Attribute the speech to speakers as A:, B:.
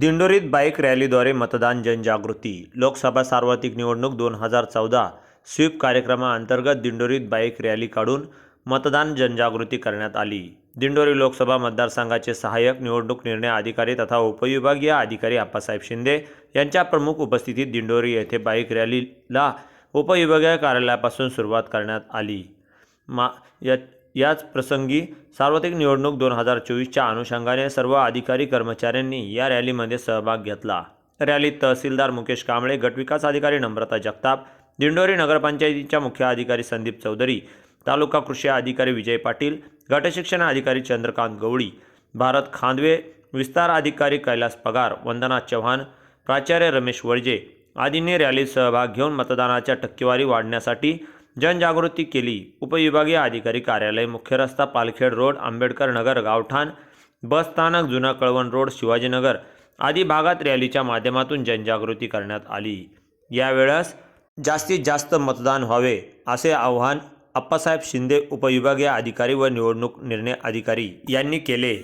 A: दिंडोरीत bike रॅलीद्वारे मतदान जनजागृती लोकसभा सार्वत्रिक निवडणूक दोन हजार चौदा स्वीप कार्यक्रमाअंतर्गत दिंडोरीत बाईक रॅली काढून मतदान जनजागृती करण्यात आली. दिंडोरी लोकसभा मतदारसंघाचे सहाय्यक निवडणूक निर्णय अधिकारी तथा उपविभागीय अधिकारी आप्पासाहेब शिंदे यांच्या प्रमुख उपस्थितीत दिंडोरी येथे बाईक रॅलीला उपविभागीय कार्यालयापासून सुरुवात करण्यात आली. मा या याच प्रसंगी सार्वत्रिक निवडणूक दोन हजार चोवीसच्या अनुषंगाने सर्व अधिकारी कर्मचाऱ्यांनी या रॅलीमध्ये सहभाग घेतला. रॅलीत तहसीलदार मुकेश कांबळे गटविकास अधिकारी नम्रता जगताप दिंडोरी नगरपंचायतीच्या मुख्य अधिकारी संदीप चौधरी तालुका कृषी अधिकारी विजय पाटील गटशिक्षण अधिकारी चंद्रकांत गवळी भारत खांदवे विस्तार अधिकारी कैलास पगार वंदना चव्हाण प्राचार्य रमेश वळजे आदींनी रॅलीत सहभाग घेऊन मतदानाच्या टक्केवारी वाढण्यासाठी जनजागृती केली. उपविभागीय अधिकारी कार्यालय मुख्य रस्ता पालखेड रोड आंबेडकर नगर गावठाण बस स्थानक जुना कळवण रोड शिवाजीनगर आदी भागात रॅलीच्या माध्यमातून जनजागृती करण्यात आली. यावेळेस जास्तीत जास्त मतदान व्हावे असे आवाहन अप्पासाहेब शिंदे उपविभागीय अधिकारी व निवडणूक निर्णय अधिकारी यांनी केले.